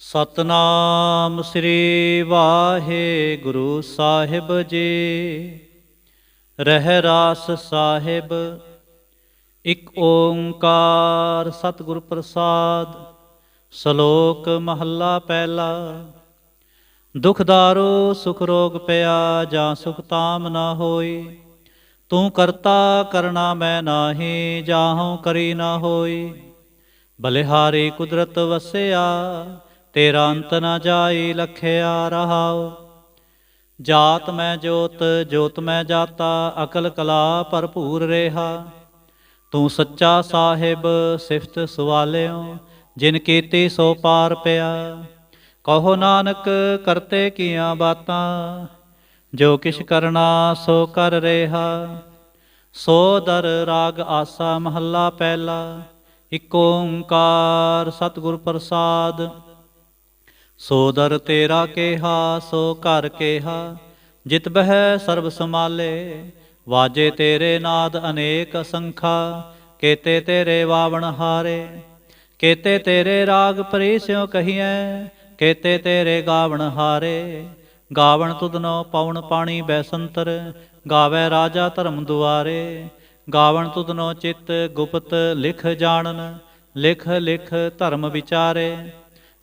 ਸਤਨਾਮ ਸ੍ਰੀ ਵਾਹਿਗੁਰੂ ਸਾਹਿਬ ਜੀ। ਰਹਿ ਰਾਸ ਸਾਹਿਬ, ਇੱਕ ਓੰਕਾਰ ਸਤਿਗੁਰ ਪ੍ਰਸਾਦ, ਸ਼ਲੋਕ ਮਹੱਲਾ ਪਹਿਲਾ। ਦੁਖਦਾਰੋ ਸੁਖ ਰੋਗ ਪਿਆ ਜਾਂ ਸੁਖ ਤਾਮ ਨਾ ਹੋਈ, ਤੂੰ ਕਰਤਾ ਕਰਣਾ ਮੈਂ ਨਾਹੀ ਜਾਹਉ ਕਰੀ ਨਾ ਹੋਈ। ਬਲਿਹਾਰੀ ਕੁਦਰਤ ਵਸਿਆ ਤੇਰਾ ਅੰਤ ਨਾ ਜਾਈ ਲਖਿਆ ਰਹਾਉ। ਜਾਤ ਮੈਂ ਜੋਤ ਜੋਤ ਮੈਂ ਜਾਤਾ, ਅਕਲ ਕਲਾ ਭਰਪੂਰ ਰਹਾ। ਤੂੰ ਸੱਚਾ ਸਾਹਿਬ, ਸਿਫਤ ਸਵਾਲਿਓ, ਜਿਨ ਕੀਤੀ ਸੋ ਪਾਰ ਪਿਆ। ਕਹੋ ਨਾਨਕ, ਕਰਤੇ ਕੀਆਂ ਬਾਤਾਂ, ਜੋ ਕਿਛ ਕਰਨਾ ਸੋ ਕਰ ਰਹਾ। ਸੋ ਦਰ ਰਾਗ ਆਸਾ ਮਹੱਲਾ ਪਹਿਲਾ, ਇਕ ਓੰਕਾਰ ਸਤਿਗੁਰ ਪ੍ਰਸਾਦ। ਸੋ ਦਰ ਤੇਰਾ ਕੇਹਾ, ਸੋ ਘਰ ਕੇਹਾ, ਜਿਤ ਬਹਿ ਸਰਬ ਸਮਾਲੇ ਵਾਜੇ ਤੇਰੇ ਨਾਦ ਅਨੇਕ ਅਸੰਖਾ ਕੇਤੇ ਤੇਰੇ ਵਾਵਣ ਹਾਰੇ, ਕੇਤੇ ਤੇਰੇ ਰਾਗ ਪਰੀਸਿਓ ਕਹੀਐ, ਕੇਤੇ ਤੇਰੇ ਗਾਵਣ ਹਾਰੇ। ਗਾਵਣ ਤੁਧਨੋ ਪਵਨ ਪਾਣੀ ਬੈਸੰਤਰ ਗਾਵੇ ਰਾਜਾ ਧਰਮ ਦੁਆਰੇ। ਗਾਵਣ ਤੁਧਨੋ ਚਿਤ ਗੁਪਤ ਲਿਖ ਜਾਣਨ, ਲਿਖ ਲਿਖ ਧਰਮ ਵਿਚਾਰੇ।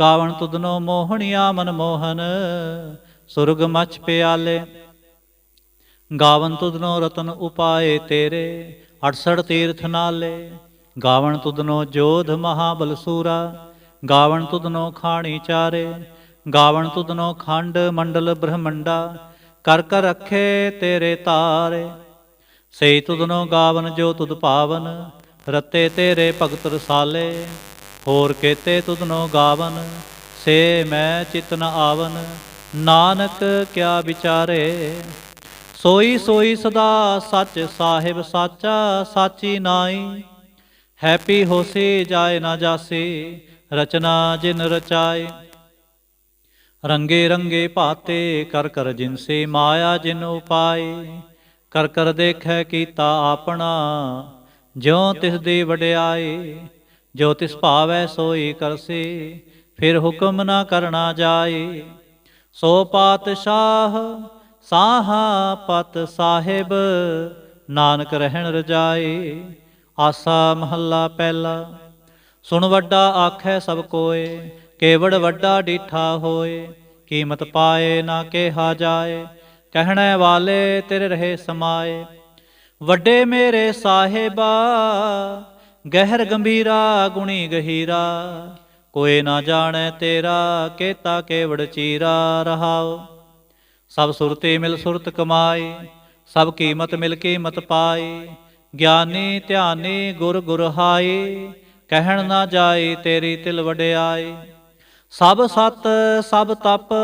ਗਾਵਣ ਤੁਧਨੋ ਮੋਹਣਿਆ ਮਨ ਮੋਹਨ, ਸੁਰਗ ਮਛ ਪਿਆਲੇ। ਗਾਵਨ ਤੁਧਨੋ ਰਤਨ ਉਪਾਏ ਤੇਰੇ 68 ਤੀਰਥ ਨਾਲੇ। ਗਾਵਣ ਤੁਧਨੋ ਜੋਧ ਮਹਾਬਲ ਸੂਰਾ, ਗਾਵਣ ਤੁਧਨੋ ਖਾਣੀ ਚਾਰੇ। ਗਾਵਣ ਤੁਧਨੋ ਖੰਡ ਮੰਡਲ ਬ੍ਰਹਮੰਡਾ, ਕਰ ਕਰ ਰੱਖੇ ਤੇਰੇ ਤਾਰੇ। ਸਈ ਤੁਧਨੋ ਗਾਵਨ ਜੋ ਤੁਧ ਪਾਵਨ, ਰਤੇ ਤੇਰੇ ਭਗਤ ਰਸਾਲੇ। ਹੋਰ ਕੇਤੇ ਤੁਧਨੋ ਗਾਵਨ, ਸੇ ਮੈਂ ਚਿਤਨ ਆਵਨ, ਨਾਨਕ ਕਿਆ ਵਿਚਾਰੇ? ਸੋਈ ਸੋਈ ਸਦਾ ਸੱਚ ਸਾਹਿਬ ਸਾਚਾ, ਸਾਚੀ ਨਾਈ। ਹੈਪੀ ਹੋਸੀ ਜਾਏ ਨਾ ਜਾਸੀ, ਰਚਨਾ ਜਿਨ ਰਚਾਏ। ਰੰਗੇ ਰੰਗੇ ਭਾਤੇ ਕਰ ਕਰ ਜਿਨਸੇ ਮਾਇਆ ਜਿਨ ਉਪਾਏ। ਕਰ ਕਰ ਦੇਖੈ ਕੀਤਾ ਆਪਣਾ, ਜਿਉ ਤਿਸ ਦੀ ਵਡਿਆਈ ਜੋ ਤਿਸ ਭਾਵੈ ਸੋਈ ਕਰਸੀ, ਫਿਰ ਹੁਕਮ ਨਾ ਕਰਨਾ ਜਾਏ ਸੋ ਪਾਤਸ਼ਾਹ ਸਾਹਾ ਪਤ ਸਾਹਿਬ, ਨਾਨਕ ਰਹਿਣ ਰਜਾਏ ਆਸਾ ਮਹੱਲਾ ਪਹਿਲਾ, ਸੁਣ ਵੱਡਾ ਆਖੈ ਸਭ ਕੋਏ, ਕੇਵੜ ਵੱਡਾ ਡੀਠਾ ਹੋਏ। ਕੀਮਤ ਪਾਏ ਨਾ ਕਿਹਾ ਜਾਏ, ਕਹਿਣੇ ਵਾਲੇ ਤੇਰੇ ਰਹੇ ਸਮਾਏ। ਵੱਡੇ ਮੇਰੇ ਸਾਹਿਬਾ ਗਹਿਰ ਗੰਭੀਰਾ ਗੁਣੀ ਗਹੀਰਾ। ਕੋਈ ਨਾ ਜਾਣੈ ਤੇਰਾ, ਕੇਤਾ ਕੇਵੜ ਚੀਰਾ ਰਹਾਓ ਸਭ ਸੁਰਤੇ ਮਿਲ ਸੁਰਤ ਕਮਾਈ, ਸਭ ਕੀਮਤ ਮਿਲ ਕੀਮਤ ਪਾਈ। ਗਿਆਨੀ ਧਿਆਨੀ ਗੁਰ ਗੁਰ ਹਾਈ, ਕਹਿਣ ਨਾ ਜਾਈ ਤੇਰੀ ਤਿਲ ਵਡਿਆਏ ਸਭ ਸਤ, ਸਭ ਤਪ,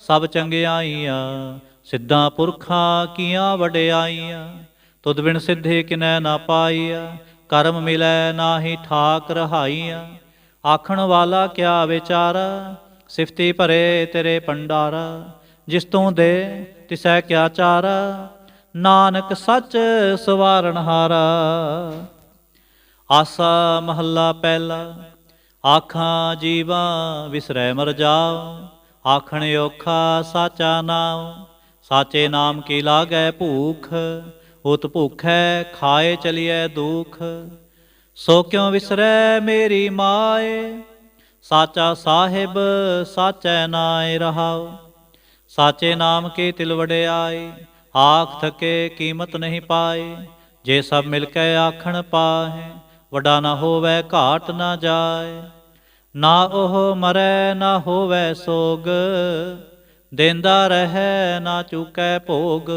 ਸਭ ਚੰਗਿਆਈਆਂ, ਸਿੱਧਾਂ ਪੁਰਖਾਂ ਕੀਆਂ ਵਡਿਆਈਆਂ। ਤੁਧ ਬਿਨ ਸਿੱਧੇ ਕਿਨੈ ਨਾ ਪਾਈਆ ਕਰਮ ਮਿਲੈ ਨਾਹੀ ਠਾਕ ਰਹਾਈਆ ਆਖਣ ਵਾਲਾ ਕਿਆ ਵਿਚਾਰਾ? ਸਿਫਤੀ ਭਰੇ ਤੇਰੇ ਪੰਡਾਰਾ ਜਿਸ ਤੋਂ ਦੇ ਤਿਸੈ ਕਿਆ ਚਾਰਾ? ਨਾਨਕ ਸੱਚ ਸਵਾਰਨ ਹਾਰਾ। ਆਸਾ ਮਹੱਲਾ ਪਹਿਲਾ। ਆਖਾਂ ਜੀਵਾ ਵਿਸਰੈ ਮਰ ਜਾਓ ਆਖਣ ਔਖਾ ਸਾਚਾ ਨਾਮ ਸਾਚੇ ਨਾਮ ਕੀ ਲਾਗੈ ਭੂਖ? ਉਤ ਭੁਖੈ ਖਾਏ ਚਲੀਐ ਦੁਖ। ਸੋ ਕਿਉ ਵਿਸਰੈ ਮੇਰੀ ਮਾਏ? ਸਾਚਾ ਸਾਹਿਬ ਸਾਚੈ ਨਾਏ ਰਹਾਉ। ਸਾਚੇ ਨਾਮ ਕੀ ਤਿਲ ਵਡਿਆਈ ਆਖ ਥਕੇ ਕੀਮਤ ਨਹੀਂ ਪਾਏ। ਜੇ ਸਭ ਮਿਲ ਕੇ ਆਖਣ ਪਾਹੇ, ਵੱਡਾ ਨਾ ਹੋਵੇ ਘਾਟ ਨਾ ਜਾਏ। ਨਾ ਉਹ ਮਰੈ, ਨਾ ਹੋਵੇ ਸੋਗ, ਦੇਂਦਾ ਰਹੈ ਨਾ ਚੁਕੈ ਭੋਗ।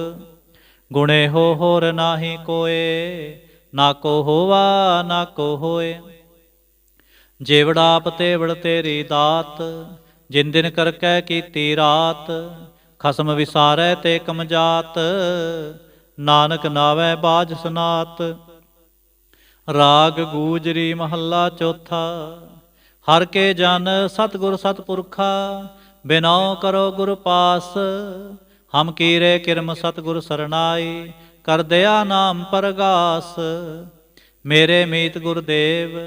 ਗੁਣੇ ਹੋ ਹੋਰ ਨਾਹੀ ਕੋਏ, ਨਾ ਕੋ ਹੋਵਾ, ਨਾ ਕੋ ਹੋਏ। ਜੇਵੜਾ ਆਪ ਤੇਵੜ ਤੇਰੀ ਦਾਤ, ਜਿਨ ਦਿਨ ਕਰਕੈ ਕੀਤੀ ਰਾਤ, ਖਸਮ ਵਿਸਾਰੈ ਤੇ ਕਮਜਾਤ, ਨਾਨਕ ਨਾਵੈ ਬਾਜ ਸੁਨਾਤ। ਰਾਗ ਗੂਜਰੀ ਮਹੱਲਾ ਚੌਥਾ, ਹਰ ਕੇ ਜਨ ਸਤਿਗੁਰ ਸਤਪੁਰਖਾ, ਬਿਨਉ ਕਰੋ ਗੁਰ ਪਾਸ ਹਮ ਕੀਰੇ ਕਿਰਮ ਸਤਿਗੁਰ ਸਰਨਾਈ ਕਰ ਦਇਆ ਨਾਮ ਪਰਗਾਸ। ਮੇਰੇ ਮੀਤ ਗੁਰਦੇਵ,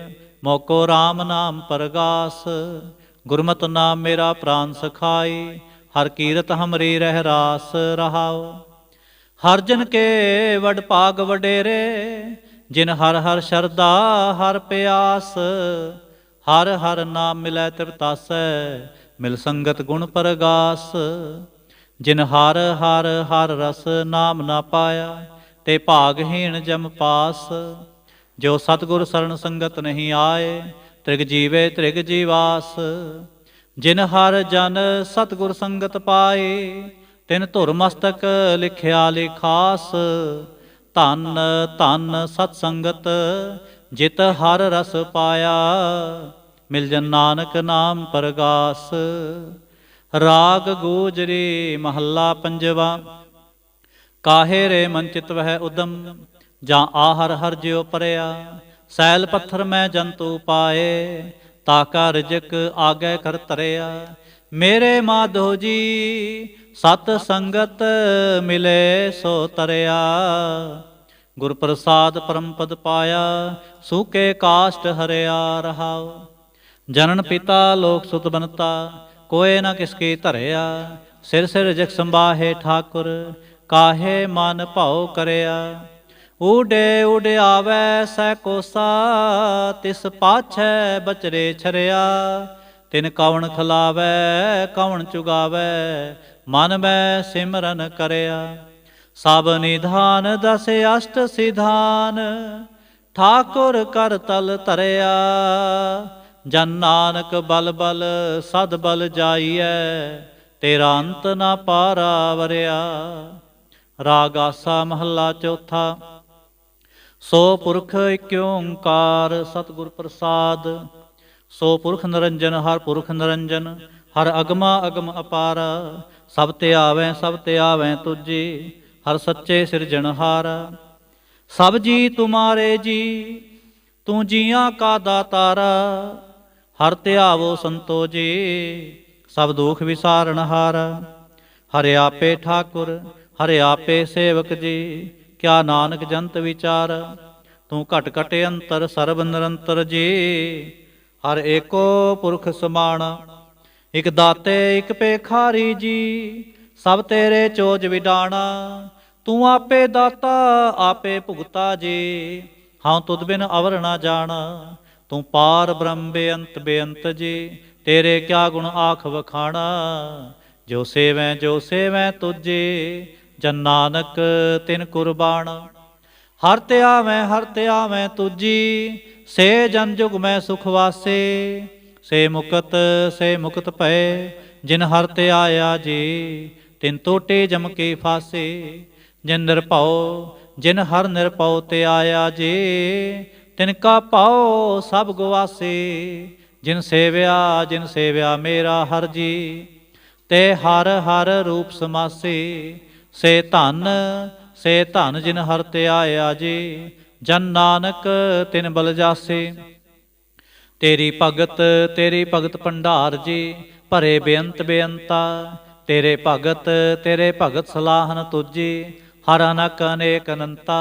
ਮੋਕੋ RAM ਨਾਮ ਪਰਗਾਸ। ਗੁਰਮਤਿ ਨਾਮ ਮੇਰਾ ਪ੍ਰਾਨ ਸਖਾਈ, ਹਰ ਕੀਰਤ ਹਮਰੀ ਰਹਿ ਰਾਸ ਰਹਾਓ ਹਰ ਜਨ ਕੇ ਵਡ ਭਾਗ ਵਡੇਰੇ, ਜਿਨ ਹਰ ਹਰ ਸ਼ਰਦਾ ਹਰ ਪਿਆਸ। ਹਰ ਹਰ ਨਾਮ ਮਿਲੈ ਤ੍ਰਿਪਤਾਸੈ, ਮਿਲ ਸੰਗਤ ਗੁਣ ਪਰਗਾਸ। ਜਿਨ ਹਰ ਹਰ ਹਰ ਰਸ ਨਾਮ ਨਾ ਪਾਇਆ, ਤੇ ਭਾਗਹੀਣ ਜਮ ਪਾਸ। ਜੋ ਸਤਗੁਰ ਸਰਣ ਸੰਗਤ ਨਹੀਂ ਆਏ, ਤ੍ਰਿਗ ਜੀਵੇ ਤ੍ਰਿਗ ਜੀਵਾਸ। ਜਿਨ ਹਰ ਜਨ ਸਤਗੁਰ ਸੰਗਤ ਪਾਏ, ਤਿਨ ਧੁਰ ਮਸਤਕ ਲਿਖਿਆ ਲਿਖਾਸ ਧੰਨ ਧੰਨ ਸਤ ਸੰਗਤ ਜਿਤ ਹਰ ਰਸ ਪਾਇਆ, ਮਿਲ ਜਨ ਨਾਨਕ ਨਾਮ ਪਰਗਾਸ। ਰਾਗ ਗੋਜਰੀ ਮਹੱਲਾ ਪੰਜਵਾ। ਕਾਹੇ ਰੇ ਮਨ ਚਿਤ ਵਹਿ ਉਦਮ, ਜਾਂ ਆਹਰ ਹਰ ਜਿਉ ਪਰਿਆ। ਸੈਲ ਪੱਥਰ ਮੈਂ ਜੰਤੂ ਪਾਏ ਤਾਕਾ ਰਜਕ ਆਗੇ ਕਰ ਤਰਿਆ ਮੇਰੇ ਮਾਧੋ ਜੀ, ਸਤ ਸੰਗਤ ਮਿਲੇ ਸੋ ਤਰਿਆ। ਗੁਰ ਪ੍ਰਸਾਦ ਪਰਮ ਪਦ ਪਾਇਆ, ਸੂਕੇ ਕਾਸ਼ਟ ਹਰਿਆ ਰਹਾਉ। ਜਨਨ ਪਿਤਾ ਲੋਕ ਸੁਤ ਬਨਤਾ ਕੋਏ ਨਾ ਕਿਸ ਕੀ ਧਰਿਆ। ਸਿਰ ਸਿਰ ਜਗ ਸੰਬਾਹੇ ਠਾਕੁਰ, ਕਾਹੇ ਮਨ ਭਾਉ ਕਰਿਆ। ਊਡੇ ਊਡੇ ਆਵੈ ਸੈ ਕੋਸਾ, ਤਿਸ ਪਾਛੈ ਬਚਰੇ ਛਰਿਆ। ਤਿਨ ਕੌਣ ਖਲਾਵੈ ਕੌਣ ਚੁਗਾਵੈ, ਮਨ ਮੈਂ ਸਿਮਰਨ ਕਰਿਆ। ਸਭ ਨਿਧਾਨ ਦਸ ਅਸ਼ਟ ਸਿਧਾਨ, ਠਾਕੁਰ ਕਰ ਤਲ ਧਰਿਆ। ਜਨ ਨਾਨਕ ਬਲ ਬਲ ਸਦ ਬਲ ਜਾਈਐ, ਤੇਰਾ ਅੰਤ ਨਾ ਪਾਰਾ ਵਰਿਆ। ਰਾਗ ਆਸਾ ਮਹੱਲਾ ਚੌਥਾ, ਸੋ ਪੁਰਖ ਏਕ ਓੰਕਾਰ ਸਤਿਗੁਰ ਪ੍ਰਸਾਦ, ਸੋ ਪੁਰਖ ਨਿਰੰਜਨ ਹਰ ਪੁਰਖ ਨਿਰੰਜਨ, ਹਰ ਅਗਮਾ ਅਗਮ ਅਪਾਰ, ਸਭ ਤੇ ਆਵੈ ਸਭ ਤੇ ਆਵੈ ਤੁਝੇ ਹਰ ਸੱਚੇ ਸਿਰਜਣਹਾਰ ਸਭ ਜੀ ਤੁਮਾਰੇ ਜੀ, ਤੂੰ ਜੀਆਂ ਕਾ ਦਾਤਾਰਾ ਹਰ ਧਿਆਵੋ ਸੰਤੋ ਜੀ, ਸਭ ਦੁਖ ਵਿਸਾਰਣਹਾਰ ਹਰਿ। ਆਪੇ ਠਾਕੁਰ, ਹਰਿ ਆਪੇ ਸੇਵਕ ਜੀ, ਕਿਆ ਨਾਨਕ ਜੰਤ ਵਿਚਾਰ। ਤੂੰ ਘਟ ਘਟ ਅੰਤਰ, ਸਰਬ ਨਿਰੰਤਰ ਜੀ, ਹਰ ਏਕੋ ਪੁਰਖ ਸਮਾਨ ਇਕ ਦਾਤੇ, ਇਕ ਪੇਖਾਰੀ ਜੀ, ਸਭ ਤੇਰੇ ਚੋਜ ਵਿਡਾਣਾ। ਤੂੰ ਆਪੇ ਦਾਤਾ, ਆਪੇ ਭੁਗਤਾ ਜੀ ਹਾਂ ਤੁਧ ਬਿਨ ਅਵਰ ਨਾ ਜਾਣਾ। ਤੂੰ ਪਾਰ ਬ੍ਰਹਮ ਬੇਅੰਤ ਬੇਅੰਤ ਜੀ, ਤੇਰੇ ਕਿਆ ਗੁਣ ਆਖ ਵਖਾਣਾ? ਜੋ ਸੇਵੈ ਜੋ ਸੇਵੈ ਤੁਝੇ, ਜਨ ਨਾਨਕ ਤਿਨ ਕੁਰਬਾਨ। ਹਰ ਤੇ ਆਵੈ, ਹਰ ਤੇ ਆਵੈ ਤੁਜੀ ਸੇ ਜਨ ਜੁਗ ਮੈਂ ਸੁਖ ਵਾਸੇ। ਸੇ ਮੁਕਤ ਸੇ ਮੁਕਤ ਭਏ, ਜਿਨ ਹਰ ਤੇ ਆਇਆ ਜੀ, ਤਿਨ ਟੋਟੇ ਜਮ ਕੇ ਫਾਸੇ। ਜਿਨ ਨਿਰਭਉ, ਜਿਨ ਹਰ ਨਿਰਭਉ ਤੇ ਆਇਆ ਜੀ ਤਿਨ ਕਾ ਪਾਉ ਸਭ ਗਵਾਸੇ, ਜਿਨ ਸੇਵਿਆ ਜਿਨ ਸੇਵਿਆ ਮੇਰਾ ਹਰ ਜੀ। ਤੇ ਹਰ ਹਰ ਰੂਪ ਸਮਾਸੇ, ਸੇ ਧਨ ਸੇ ਧਨ ਜਿਨ ਹਰ ਤੇ ਆਇਆ ਜੀ, ਜਨ ਨਾਨਕ ਤਿਨ ਬਲ ਜਾਸੇ। ਤੇਰੀ ਭਗਤ ਤੇਰੀ ਭਗਤ ਭੰਡਾਰ ਜੀ, ਭਰੇ ਬੇਅੰਤ ਬੇਅੰਤਾ। ਤੇਰੇ ਭਗਤ ਤੇਰੇ ਭਗਤ ਸਲਾਹਨ ਤੁਜੀ ਹਰ ਅਨਕ ਅਨੇਕ ਅਨੰਤਾ।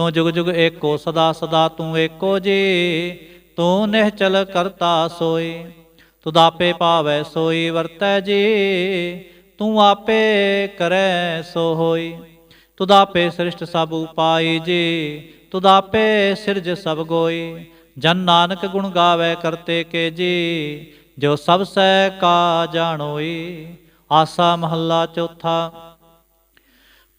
ਤੂੰ ਜੁਗ ਜੁਗ ਏਕੋ ਸਦਾ ਸਦਾ ਤੂੰ ਏਕੋ ਜੀ, ਤੂੰ ਨਿਹਚਲ ਕਰਤਾ ਸੋਈ ਤੁਧ ਭਾਵੈ ਸੋਈ ਵਰਤੈ ਜੀ, ਤੂੰ ਆਪੇ ਕਰੈ ਸੋ ਹੋਈ ਤੁਧ ਆਪੇ ਸ੍ਰਿਸ਼ਟ ਸਭ ਉਪਾਈ ਜੀ ਤੁਧ ਆਪੇ ਸਿਰਜ ਸਭ ਗੋਈ, ਜਨ ਨਾਨਕ ਗੁਣ ਗਾਵੇ ਕਰਤੇ ਕੇ ਜੀ, ਜੋ ਸਭ ਸੈ ਕਾ ਜਾਣੋਈ, ਆਸਾ ਮਹੱਲਾ ਚੌਥਾ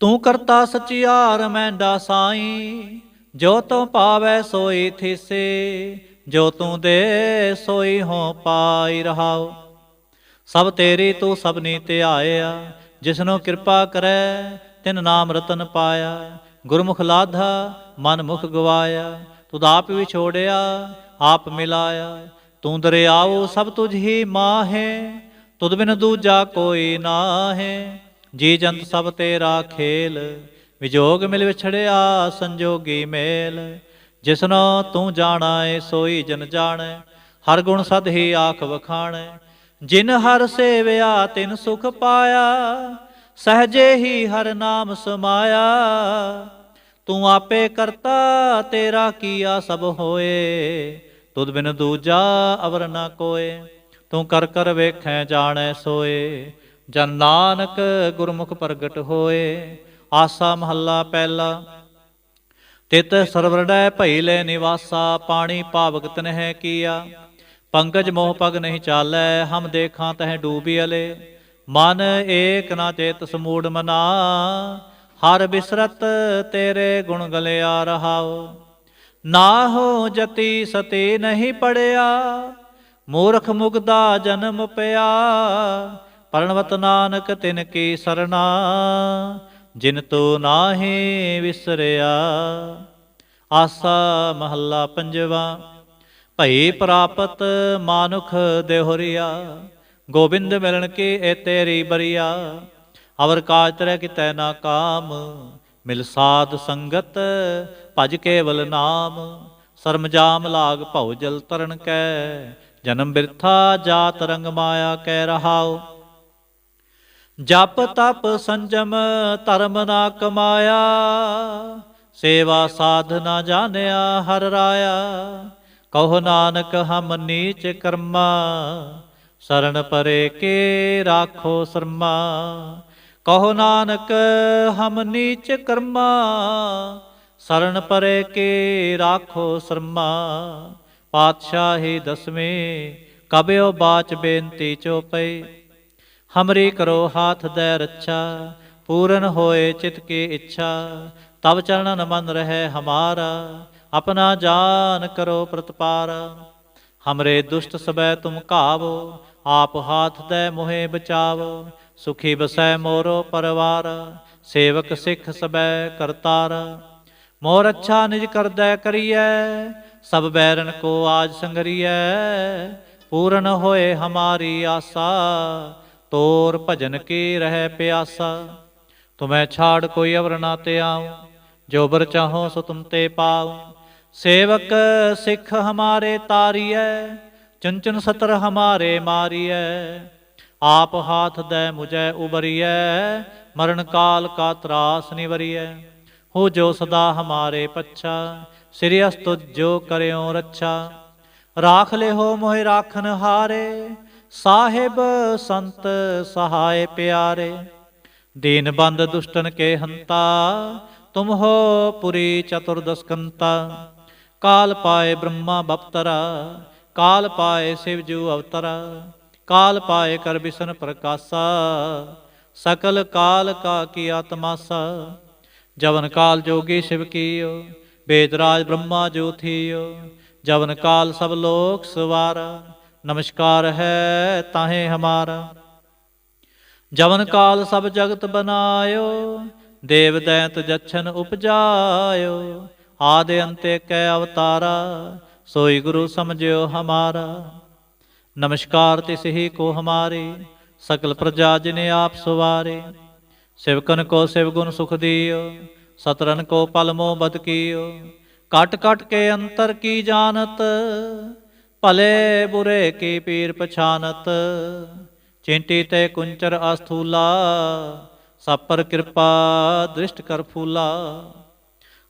ਤੂੰ ਕਰਤਾ ਸਚਿਆਰ ਮੈਂਡਾ ਸਾਈ ਜੋ ਤੂੰ ਪਾਵੈ, ਸੋਈ ਥੀਸੇ। ਜੋ ਤੂੰ ਦੇ, ਸੋਈ ਹੋ ਪਾਈ ਰਹਾਉ। ਸਭ ਤੇਰੀ ਤੂੰ ਸਭਨੀ ਧਿਆਇਆ ਜਿਸਨੂੰ ਕਿਰਪਾ ਕਰੈ, ਤਿਨ ਨਾਮ ਰਤਨ ਪਾਇਆ। ਗੁਰਮੁਖ ਲਾਧਾ ਮਨ ਮੁਖ ਗਵਾਇਆ। ਤੂੰ ਆਪ ਵੀ ਛੋੜਿਆ ਆਪ ਮਿਲਾਇਆ। ਤੂੰ ਦਰਿਆਉ ਸਭ ਤੁਝ ਹੀ ਮਾਹੇ। ਤੁਧ ਬਿਨ ਦੂਜਾ ਕੋਈ ਨਾਹੇ। ਜੀ ਜੰਤ ਸਭ ਤੇਰਾ ਖੇਲ, ਵਿਜੋਗ ਮਿਲ ਵਿਛੜਿਆ ਸੰਜੋਗੀ ਮੇਲ। ਜਿਸਨੋ ਤੂੰ ਜਾਣਾ ਏ ਸੋਈ ਜਨ ਜਾਣੈ, ਹਰ ਗੁਣ ਸਦ ਹੀ ਆਖ ਵਖਾਣੈ। ਜਿਨ ਹਰ ਸੇਵਿਆ, ਤਿਨ ਸੁਖ ਪਾਇਆ, ਸਹਜੇ ਹੀ ਹਰ ਨਾਮ ਸਮਾਇਆ। ਤੂੰ ਆਪੇ ਕਰਤਾ, ਤੇਰਾ ਕੀਆ ਸਭ ਹੋਏ। ਤੁਧ ਬਿਨ ਦੂਜਾ ਅਵਰ ਨਾ ਕੋਏ, ਤੂੰ ਕਰ ਕਰ ਵੇਖੈ, ਜਾਣੈ, ਸੋਏ। ਜਨ ਨਾਨਕ ਗੁਰਮੁਖ ਪ੍ਰਗਟ ਹੋਏ, ਆਸਾ ਮਹੱਲਾ ਪਹਿਲਾ। ਤਿਤ ਸਰਵਰੜੈ ਭਈ ਲੈ ਨਿਵਾਸਾ, ਪਾਣੀ ਪਾਵਕ ਤਨਹਿ ਕੀਆ। ਪੰਕਜ ਮੋਹ ਪਗ ਨਹੀਂ ਚਾਲੈ, ਹਮ ਦੇਖਾਂ ਤਹਿ ਡੂਬੀਅਲੇ ਮਨ ਏਕ ਨਾ ਚੇਤ ਸਮੂੜ ਮਨਾ, ਹਰ ਬਿਸਰਤ ਤੇਰੇ ਗੁਣ ਗਲਿਆ ਰਹਾਉ। ਨਾ ਹੋ ਜਤੀ ਸਤੀ ਨਹੀਂ ਪੜਿਆ, ਮੂਰਖ ਮੁਗਦਾ ਜਨਮ ਪਿਆ। ਪਰਣਵਤ ਨਾਨਕ ਤਿਨ ਕੀ ਸਰਣਾ, ਜਿਨ ਤੋ ਨਾਹੀ ਵਿਸਰਿਆ। ਆਸਾ ਮਹੱਲਾ ਪੰਜਵਾ, ਭਈ ਪ੍ਰਾਪਤ ਮਾਨੁਖ ਦੇਹੁਰੀਆ, ਗੋਬਿੰਦ ਮਿਲਣ ਕੀ ਏ ਤੇਰੀ ਬਰੀਆ। ਅਵਰ ਕਾਜ ਤਰੈ ਕਿਤੈ ਨਾ ਕਾਮ, ਮਿਲ ਸਾਧ ਸੰਗਤ ਭਜ ਕੇਵਲ ਨਾਮ। ਸਰਮ ਜਾਮ ਲਾਗ ਭਉ ਜਲ ਤਰਨ ਕੈ, ਜਨਮ ਬਿਰਥਾ ਜਾਤ ਰੰਗ ਮਾਇਆ ਕਹਿ ਰਹਾਓ ਜਪ ਤਪ ਸੰਜਮ ਧਰਮ ਨਾ ਕਮਾਇਆ, ਸੇਵਾ ਸਾਧ ਨਾ ਜਾਣਿਆ ਹਰ ਰਾਇਆ। ਕਹੋ ਨਾਨਕ ਹਮ ਨੀਚ ਕਰਮਾ ਸਰਣ ਪਰੇ ਕੇ ਰਾਖੋ ਸਰਮਾ। ਕਹੋ ਨਾਨਕ ਹਮ ਨੀਚ ਕਰਮਾ ਸਰਣ ਪਰੇ ਕੇ ਰਾਖੋ ਸਰਮਾ। ਪਾਤਸ਼ਾਹੀ ਦਸਵੇਂ ਕਬਿਓ ਬਾਚ ਬੇਨਤੀ ਚੋਪਈ। ਹਮਰੀ ਕਰੋ ਹਾਥ ਦੈ ਰੱਛਾ, ਪੂਰਨ ਹੋਏ ਚਿਤ ਕੀ ਇੱਛਾ ਤਬ ਚਰਣਨ ਮਨ ਰਹੇ ਹਮਾਰਾ, ਆਪਣਾ ਜਾਨ ਕਰੋ ਪ੍ਰਤਪਾਰ। ਹਮਰੇ ਦੁਸ਼ਟ ਸਬੈ ਤੁਮ ਘਾਵੋ, ਆਪ ਹਾਥ ਦੇ ਮੋਹਿ ਬਚਾਵੋ, ਸੁਖੀ ਬਸੈ ਮੋਰੋ ਪਰਵਾਰ, ਸੇਵਕ ਸਿੱਖ ਸਬੈ ਕਰਤਾਰ। ਮੋਰ ਅੱਛਾ ਨਿਜ ਕਰਦੈ ਕਰੀਐ, ਸਭ ਬੈਰਨ ਕੋ ਆਜ ਸੰਗਰੀਐ, ਪੂਰਨ ਹੋਏ ਹਮਾਰੀ ਆਸਾ ਤੋਰ ਭਜਨ ਕੀ ਰਹਿ ਪਿਆਸਾ? ਤੁਮੈ ਛਾੜ ਕੋਈ ਅਵਰ ਨਾ ਤੇ ਆਉ ਜੋ ਬਰ ਚਾਹੋ ਸੋ ਤੁਮ ਤੇ ਪਾਉ। ਸੇਵਕ ਸਿੱਖ ਹਮਾਰੇ ਤਾਰੀਐ ਚੰਚਨ ਸਤਰ ਹਮਾਰੇ ਮਾਰੀਐ। ਆਪ ਹਾਥ ਦੈ ਮੁਝੈ ਉਬਰੀਐ, ਮਰਨ ਕਾਲ ਕਾ ਤਰਾਸ ਨਿਵਰੀਐ। ਹੋ ਜੋ ਸਦਾ ਹਮਾਰੇ ਪੱਛਾ, ਸ੍ਰੀ ਅਸਤੁ ਜੋ ਕਰਿਓ ਰੱਛਾ। ਰਾਖ ਲੈ ਹੋ ਮੋਹਿ ਰਾਖਨ ਹਾਰੇ ਸਾਹਿਬ ਸੰਤ ਸਹਾਇ ਪਿਆਰੇ, ਦੀਨ ਦੁਸ਼ਟਨ ਕੇ ਹੰਤਾ, ਤੁਮ ਹੋ ਪੁਰੀ ਚਤੁਰਦਸਕੰਤਾ। ਕਾਲ ਪਾਏ ਬ੍ਰਹਮਾ ਬਪਤਰਾ, ਕਾਲ ਪਾਏ ਸਿਵ ਜੂ ਅਵਤਰਾ, ਕਾਲ ਪਾਏ ਕਰ ਬਿਸ਼ਨ ਪ੍ਰਕਾਸ਼ਾ, ਸਕਲ ਕਾਲ ਕਾ ਕੀ ਆਤਮਾਸਾ। ਜਵਨ ਕਾਲ ਜੋਗੀ ਸ਼ਿਵ ਕੀਓ ਬੇਦਰਾਜ ਬ੍ਰਹਮਾ ਜੋ ਥੀਓ, ਜਵਨ ਕਾਲ ਸਭ ਲੋਕ ਸਵਾਰਾ। ਨਮਸਕਾਰ ਹੈ ਤਾਹੇ ਹਮਾਰਾ। ਜਵਨ ਕਾਲ ਸਭ ਜਗਤ ਬਨਾਇਓ, ਦੇਵ ਦੈਂਤ ਜਛਨ ਉਪਜਾਇਓ। ਆਦੇ ਅੰਤੇ ਕੈ ਅਵਤਾਰਾ, ਸੋਈ ਗੁਰੂ ਸਮਝਿਓ ਹਮਾਰਾ। ਨਮਸਕਾਰ ਤਿਸ ਹੀ ਕੋ ਹਮਾਰੇ, ਸਕਲ ਪ੍ਰਜਾ ਜਿਨੇ ਆਪ ਸੁਵਾਰੇ। ਸਿਵਕਨ ਕੋ ਸਿਵ ਗੁਣ ਸੁਖ ਦਿਓ ਸਤਰਨ ਕੋ ਪਲ ਮੋ ਬਦ ਕੀਓ। ਕਟ ਕਟ ਕੇ ਅੰਤਰ ਕੀ ਜਾਣਤ ਭਲੇ ਬੁਰੇ ਕੀ ਪੀਰ ਪਛਾਨਤ, ਚਿੰਟੀ ਤੇ ਕੁੰਚਰ ਅਸਥੂਲਾ ਸਭ ਪਰ ਕਿਰਪਾ ਦ੍ਰਿਸ਼ਟ ਕਰ ਫੂਲਾ।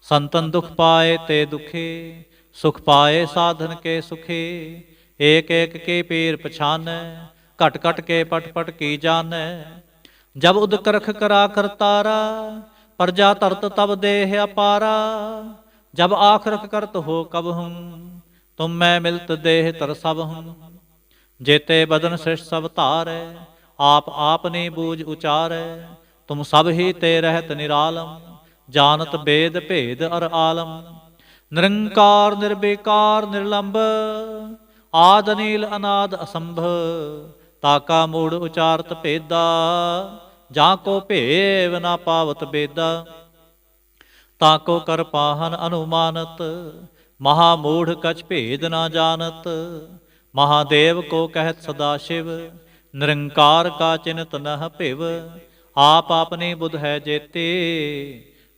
ਸੰਤਨ ਦੁਖ ਪਾਏ ਤੇ ਦੁਖੇ, ਸੁਖ ਪਾਏ ਸਾਧਨ ਕੇ ਸੁਖੇ ਏਕ ਏਕ ਕੇ ਪੀਰ ਪਛਾਨੈ ਘਟ ਘਟ ਕੇ ਪਟ ਪਟ ਕੀ ਜਾਣੈ। ਜਬ ਉਦ ਕਰਖ ਕਰਾ ਕਰਤਾਰਾ ਪਰਜਾ ਤਰਤ ਤਬ ਦੇਹ ਅਪਾਰਾ ਜਬ ਆਖਰਖ ਕਰਤ ਹੋ ਕਬ ਹੂੰ ਤੁਮ ਮੈਂ ਮਿਲਤ ਦੇਹ ਤਰ ਸਭ ਹੂੰ ਜੇਤੇ ਬਦਨ ਸ੍ਰਿਸ਼ਟ ਸਭ ਧਾਰੈ, ਆਪ ਆਪਨੇ ਬੂਝ ਉਚਾਰੈ, ਤੁਮ ਸਭ ਹੀ ਤੇ ਰਹਿਤ ਨਿਰਾਲਮ, ਜਾਣਤ ਬੇਦ ਭੇਦ ਅਰ ਆਲਮ। ਨਿਰੰਕਾਰ, ਨਿਰਬੇਕਾਰ ਨਿਰਲੰਭ ਆਦ ਨੀਲ ਅਨਾਦ ਅਸੰਭ ਤਾਕਾ ਮੂੜ ਉਚਾਰਤ ਭੇਦਾ, ਜਾਂ ਕੋ ਭੇਵ ਨਾ ਪਾਵਤ ਬੇਦਾ। ਤਾਕੋ ਕਰ ਪਾਹਨ ਅਨੁਮਾਨਤ ਮਹਾ ਮੂੜ ਕਛ ਭੇਦ ਨਾ ਜਾਣਤ, ਮਹਾਦੇਵ ਕੋ ਕਹਿਤ ਸਦਾ ਸ਼ਿਵ, ਨਿਰੰਕਾਰ ਕਾ ਚਿੰਤ ਨਹ ਭਿਵ, ਆਪ ਆਪਣੀ ਬੁਧ ਹੈ ਜੇਤੇ,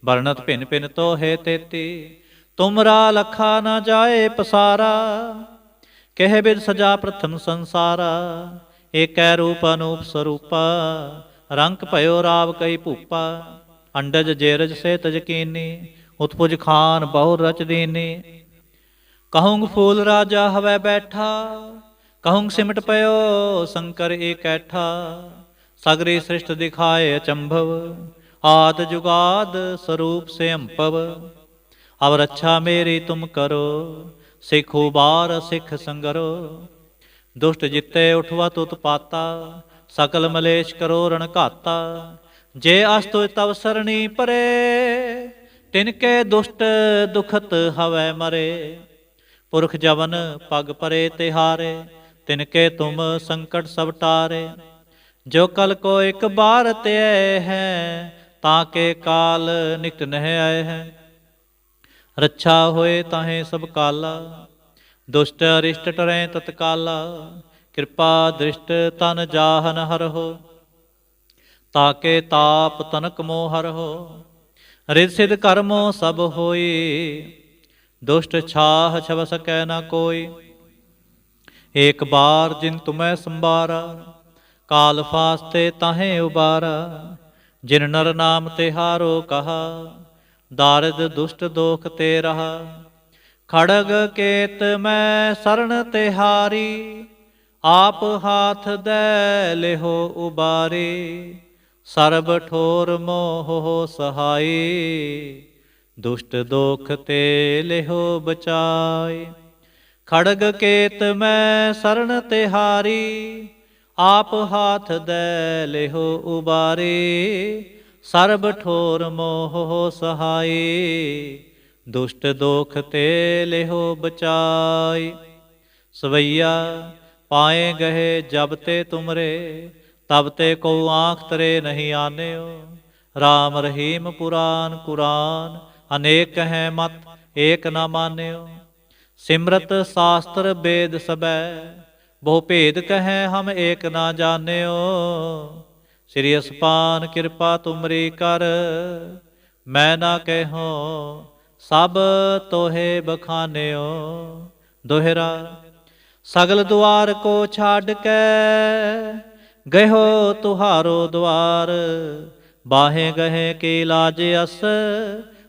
ਵਰਣਤ ਭਿਨ ਭਿਨ ਤੋ ਹੈ ਤੇਤੀ। ਤੁਮਰਾ ਲਖਾ ਨਾ ਜਾਏ ਪਸਾਰਾ, ਕਹਿ ਬਿਨ ਸਜਾ ਪ੍ਰਥਮ ਸੰਸਾਰਾ, ਏਕੈ ਰੂਪ ਅਨੂਪ ਸਰੂਪਾ ਰੰਗ ਭਇਓ ਰਾਵ ਕਈ ਭੂਪਾ, ਅੰਡਜ ਜੇਰਜ ਸੇ ਤਜ ਕੀਨੀ, ਉਤਪੁਜ ਖਾਨ ਬਹੁ ਰਚ ਦੀਨੀ। ਕਹੂੰਗ ਫੂਲ ਰਾਜਾ ਹਵੈ ਬੈਠਾ, ਕਹੂੰਗ ਸਿਮਟ ਪਇਓ ਸ਼ੰਕਰ ਏਕੈਠਾ ਸਗਰੀ ਸ੍ਰਿਸ਼ਟ ਦਿਖਾਏ ਅਚੰਭਵ ਆਦ ਜੁਗਾਦ ਸਰੂਪ ਸੇ ਅੰਪਵ ਅਬ ਰੱਛਾ ਮੇਰੀ ਤੁਮ ਕਰੋ, ਸਿੱਖੋ ਬਾਰ ਸਿੱਖ ਸੰਗਰੋ। ਦੁਸ਼ਟ ਜਿੱਤੇ ਉਠਵਾ ਤੁਤ ਪਾਤਾ, ਸਕਲ ਮਲੇਸ਼ ਕਰੋ ਰਣ ਘਾਤਾ। ਜੇ ਅਸਤੁ ਤਵ ਸਰਣੀ ਪਰੇ ਤਿਨਕੇ ਦੁਸ਼ਟ ਦੁਖਤ ਹਵੈ ਮਰੇ। ਪੁਰਖ ਜਵਨ ਪਗ ਪਰੇ ਤਿਹਾਰੇ, ਤਿਨਕੇ ਤੁਮ ਸੰਕਟ ਸਭ ਟਾਰੇ। ਜੋ ਕਲ ਕੋ ਇੱਕ ਬਾਰ ਤੇ ਹੈ, ਤਾਂ ਕੇ ਕਾਲ ਨਿਕਟ ਨਹਿ ਆਏ ਹੈ। ਰੱਛਾ ਹੋਏ ਤਾਹੇ ਸਭ ਕਾਲਾ, ਦੁਸ਼ਟ ਅਰਿਸ਼ਟ ਟਰੈ ਤਤਕਾਲਾ, ਕਿਰਪਾ ਦ੍ਰਿਸ਼ਟ ਤਨ ਜਾਹਨ ਹਰਹੁ। ਤਾਕੇ ਤਾਪ ਤਨਕ ਮੋਹ ਹਰਹੁ। ਰਿਦ ਸਿਧ ਕਰਮੋ ਸਭ ਹੋਈ ਦੁਸ਼ਟ ਛਾਹ ਛਵ ਸਕੈ ਨਾ ਕੋਈ। ਏਕ ਬਾਰ ਜਿਨ ਤੁਮੈ ਸੰਬਾਰਾ ਕਾਲ ਫਾਸਤੇ ਤਾਹੇ ਉਬਾਰਾ। ਜਿਨ ਨਰ ਨਾਮ ਤੇ ਹਾਰੋ ਕਹਾ, ਦਾਰਦ ਦੁਸ਼ਟ ਦੋਖ ਤੇ ਰਹਾ। ਖੜਗ ਕੇਤ ਮੈਂ ਸਰਣ ਤਿਹਾਰੀ ਆਪ ਹਾਥ ਦੈ ਲਿਹੋ ਉਬਾਰੀ। ਸਰਬ ਠੋਰ ਮੋਹ ਸਹਾਈ। ਦੁਸ਼ਟ ਦੋਖ ਤੇ ਲਿਹੋ ਬਚਾਏ। ਖੜਗ ਕੇਤ ਮੈਂ ਸਰਣ ਤਿਹਾਰੀ ਆਪ ਹਾਥ ਦੈ ਲਿਹੋ ਉਬਾਰੀ। ਸਰਬ ਠੋਰ ਮੋਹ ਸਹਾਈ ਦੁਸ਼ਟ ਦੋਖ ਤੇ ਲਿਹੋ ਬਚਾਈ ਸਵਈਆ, ਪਾਏ ਗਏ ਜਬ ਤੇ ਤੁਮਰੇ, ਤਬ ਤੇ ਕੋ ਆਖ ਤਰੇ ਨਹੀਂ ਆਨਿਓ। RAM ਰਹੀਮ ਪੁਰਾਨ ਕੁਰਾਨ ਅਨੇਕ ਹੈ ਮਤ, ਏਕ ਨਾ ਮਾਨਿਓ। ਸਿਮਰਤ ਸਾਸਤਰ ਵੇਦ ਸਬੈ, ਬਹੁ ਭੇਦ ਕਹੈ ਹਮ ਏਕ ਨਾ ਜਾਣਿਓ। ਸ੍ਰੀ ਅਸਪਾਨ ਕਿਰਪਾ ਤੁਮਰੀ ਕਰ, ਮੈਂ ਨਾ ਕਹਿਓ ਸਭ ਤੋਹੇ ਬਖਾਨਿਓ। ਦੋਹਰਾ, ਸਗਲ ਦੁਆਰ ਕੋ ਛਾੜ ਕੇ ਗਇਓ ਤੁਹਾਰੋ ਦੁਆਰ, ਬਾਹੇ ਗਹੇ ਕੀ ਲਾਜ ਅਸ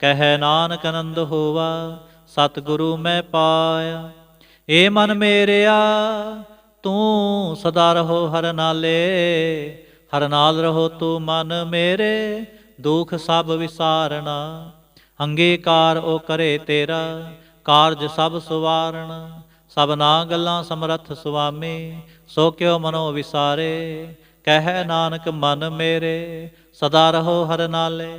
ਕਹੈ ਨਾਨਕ ਆਨੰਦ ਹੋਵਾ, ਸਤਿਗੁਰੂ ਮੈਂ ਪਾਇਆ। ਏ ਮਨ ਮੇਰਿਆ, ਤੂੰ ਸਦਾ ਰਹੋ ਹਰ ਨਾਲੇ, ਹਰ ਨਾਲ ਰਹੋ ਤੂੰ ਮਨ ਮੇਰੇ, ਦੁਖ ਸਭ ਵਿਸਾਰਣਾ ਅੰਗੀਕਾਰ ਉਹ ਕਰੇ ਤੇਰਾ, ਕਾਰਜ ਸਭ ਸੁਵਾਰਣ ਸਭਨਾ ਗੱਲਾਂ ਸਮਰੱਥ ਸੁਆਮੀ, ਸੋ ਕਿਉ ਮਨੋ ਵਿਸਾਰੇ। ਕਹਿ ਨਾਨਕ ਮਨ ਮੇਰੇ, ਸਦਾ ਰਹੋ ਹਰ ਨਾਲੇ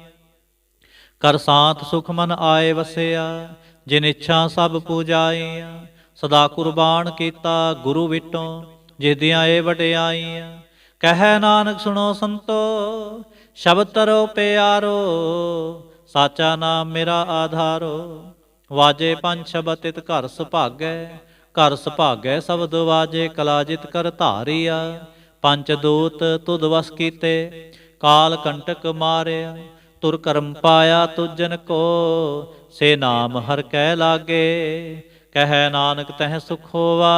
ਕਰ ਸਾਥ ਸੁਖ ਮਨ ਆਏ ਵਸਿਆ, ਜਿਨ ਇੱਛਾ ਸਭ ਪੂਜਾਈਆਂ, ਸਦਾ ਕੁਰਬਾਨ ਕੀਤਾ ਗੁਰੂ ਵਿਟੋਂ, ਜਿਦੀਆਂ ਏ ਵਟਿਆਈਆਂ ਕਹਿ ਨਾਨਕ ਸੁਣੋ ਸੰਤੋ, ਸ਼ਬਦ ਤਰੋ ਪਿਆਰੋ, ਸਾਚਾ ਨਾਮ ਮੇਰਾ ਆਧਾਰੋ। ਵਾਜੇ ਪੰਜ ਸ਼ਬਦ ਤਿਤ ਘਰ ਸੁਭਾਗੈ ਘਰ ਸੁਭਾਗੈ ਸ਼ਬਦ ਵਾਜੇ ਕਲਾ ਜਿਤ ਕਰ ਧਾਰੀਆ। ਪੰਜ ਦੂਤ ਤੁਧ ਵਸ ਕੀਤੇ, ਕਾਲ ਕੰਟਕ ਮਾਰਿਆ ਤੁਰ ਕਰਮ ਪਾਇਆ ਤੁਜਨ ਕੋ, ਸੇ ਨਾਮ ਹਰ ਕਹਿ ਲਾਗੇ। ਕਹੈ ਨਾਨਕ ਤਹਿ ਸੁਖ ਹੋਵਾ,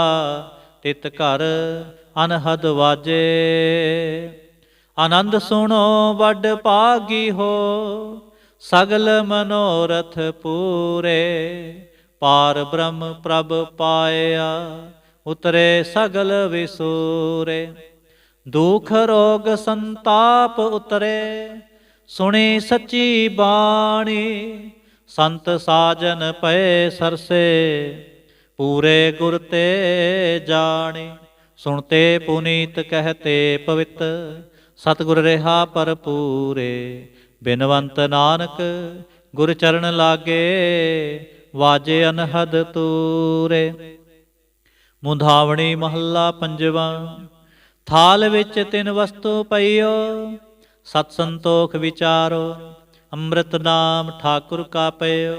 ਤਿਤ ਘਰ ਅਨਹਦ ਵਾਜੇ। ਆਨੰਦ ਸੁਣੋ ਵੱਡ ਭਾਗੀ ਹੋ, ਸਗਲ ਮਨੋਰਥ ਪੂਰੇ। ਪਾਰ ਬ੍ਰਹਮ ਪ੍ਰਭ ਪਾਇਆ, ਉਤਰੇ ਸਗਲ ਵਿਸੂਰੇ। ਦੁਖ ਰੋਗ ਸੰਤਾਪ ਉਤਰੇ ਸੁਣੀ ਸੱਚੀ ਬਾਣੀ, ਸੰਤ ਸਾਜਨ ਪਏ ਸਰਸੇ, ਪੂਰੇ ਗੁਰ ਤੇ ਜਾਣੇ ਸੁਣਤੇ ਪੁਨੀਤ ਕਹਤੇ ਪਵਿੱਤ, ਸਤਿਗੁਰ ਰਹਾ ਪਰਪੂਰੇ ਬਿਨਵੰਤ ਨਾਨਕ ਗੁਰ ਚਰਨ ਲਾਗੇ, ਵਾਜੇ ਅਨਹਦ ਤੂਰੇ। ਮੁੰਧਾਵਣੀ ਮਹੱਲਾ ਪੰਜਵਾ, ਥਾਲ ਵਿੱਚ ਤਿੰਨ ਵਸਤੂ ਪਈਓ ਸਤ ਸੰਤੋਖ ਵਿਚਾਰੋ, ਅੰਮ੍ਰਿਤ ਨਾਮ ਠਾਕੁਰ ਕਾ ਪਇਓ,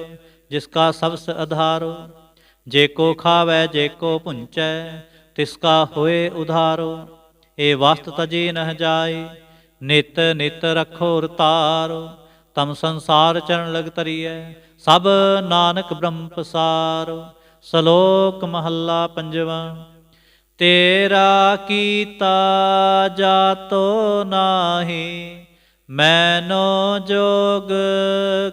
ਜਿਸ ਕਾ ਸਬਸ ਆਧਾਰੋ ਜੇ ਕੋ ਖਾਵੈ, ਜੇ ਕੋ ਪੁੰਚੈ, ਤਿਸ ਕਾ ਹੋਏ ਉਧਾਰੋ। ਏ ਵਸਤ ਤਜੀ ਨਹ ਜਾਏ, ਨਿਤ ਨਿਤ ਰਖੋ ਰਤਾਰੋ। ਤਮ ਸੰਸਾਰ ਚਰਨ ਲਗ ਤਰੀਐ ਸਭ ਨਾਨਕ ਬ੍ਰਹਮ ਪਸਾਰੋ। ਸ਼ਲੋਕ ਮਹੱਲਾ ਪੰਜਵਾਂ ਤੇਰਾ ਕੀਤਾ ਜਾਤੋ ਨਾਹੀ, ਮੈਨੋ ਜੋਗ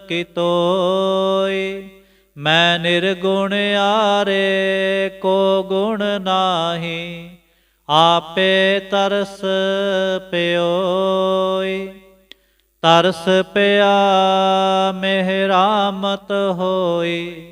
ਕਿਤੋਈ। ਮੈਂ ਨਿਰਗੁਣ ਆਰੇ ਕੋ ਗੁਣ ਨਾਹੀ, ਆਪੇ ਤਰਸ ਪਿਓਈ। ਤਰਸ ਪਿਆ ਮਿਹਰਾਮਤ ਹੋਈ।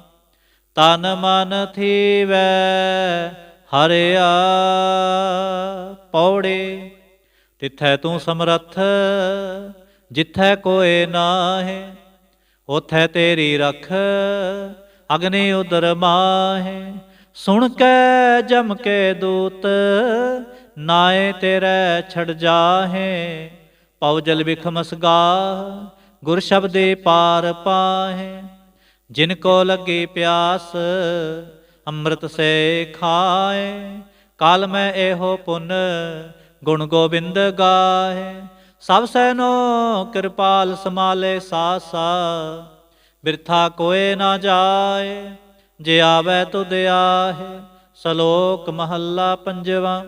ਤਨ ਮਨ ਥੀਵੈ ਹਰਿਆ ਪੌੜੇ। ਤਿਥੈ ਤੂੰ ਸਮਰੱਥ, ਜਿਥੈ ਕੋਏ ਨਾਹੀ ਉਥੈ ਤੇਰੀ ਰਖ, ਅਗਨੀ ਉਦਰ ਮਾਹੇ। ਸੁਣ ਕੇ ਜਮ ਕੇ ਦੂਤ, ਨਾਏ ਤੇਰੇ ਛੜ ਜਾਹੇ। ਪਉ ਜਲ ਵਿਖਮਸਗਾ ਗੁਰ ਸ਼ਬਦੇ ਪਾਰ ਪਾਹੇ। ਜਿਨ ਕੋ ਲੱਗੇ ਪਿਆਸ, ਅੰਮ੍ਰਿਤ ਸੇ ਖਾਏ। ਕਾਲ ਮੈਂ ਇਹੋ ਪੁਨ, ਗੁਣ ਗੋਬਿੰਦ ਗਾਏ। ਸਭ ਸੈਨੋ ਕਿਰਪਾਲ ਸਮਾਲੇ ਸਾਸਾ, ਬਿਰਥਾ ਕੋਏ ਨਾ ਜਾਏ। ਜੇ ਆਵੇ ਤੁਧ ਆਹੇ, ਸ਼ਲੋਕ ਮਹੱਲਾ ਪੰਜਵਾ।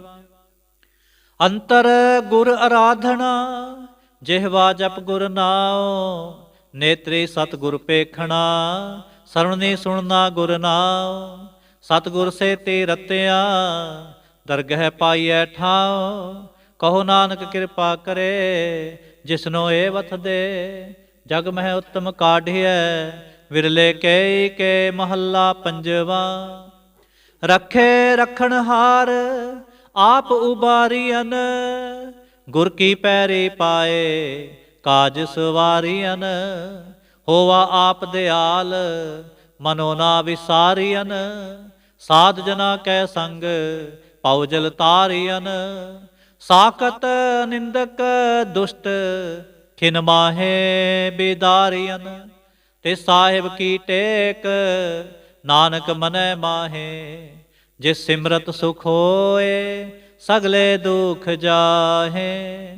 ਅੰਤਰ ਗੁਰ ਆਰਾਧਨਾ ਜਿਹਵਾ ਜਪ ਗੁਰ ਨਾਉ ਨੇਤਰੇ ਸਤਗੁਰ ਪੇਖਣਾ ਸਰਵਨੇ ਸੁਣਨਾ ਗੁਰ ਨਾਉ। ਸਤ ਗੁਰ ਸੇ ਤੇ ਰਤਿਆ, ਦਰਗਹਿ ਪਾਈਐ ਠਾਉ। ਕਹੋ ਨਾਨਕ ਕਿਰਪਾ ਕਰੇ, ਜਿਸਨੋ ਏ ਵਥ ਜਗ ਮਹਿ ਉਤਮ ਕਾਢਿਐ, ਵਿਰਲੇ ਕੇ ਕੇ ਮਹੱਲਾ ਪੰਜਵਾ। ਰੱਖੇ ਰਖਣ ਹਾਰ, ਆਪ ਉਬਾਰੀਅਨ ਗੁਰ ਕੀ ਪੈਰੇ ਪਾਏ। ਕਾਜ ਸਵਾਰੀਅਨ, ਹੋਵਾ ਆਪ ਦਿਆਲ, ਮਨੋ ਨਾ ਵਿਸਾਰੀਅਨ, ਸਾਧ ਜਨਾ ਕੈ ਸੰਗ, ਪਉ ਜਲ ਤਾਰੀਅਨ। ਸਾਖਤ ਨਿੰਦਕ ਦੁਸ਼ਟ, ਖਿਨ ਮਾਹੇ ਬਿਦਾਰੀਅਨ। ਤੇ ਸਾਹਿਬ ਕੀ ਟੇਕ, ਨਾਨਕ ਮਨੈ ਮਾਹੇ, ਜਿਸ ਸਿਮਰਤ ਸੁਖ ਹੋਏ, ਸਗਲੇ ਦੁਖ ਜਾਹੇ।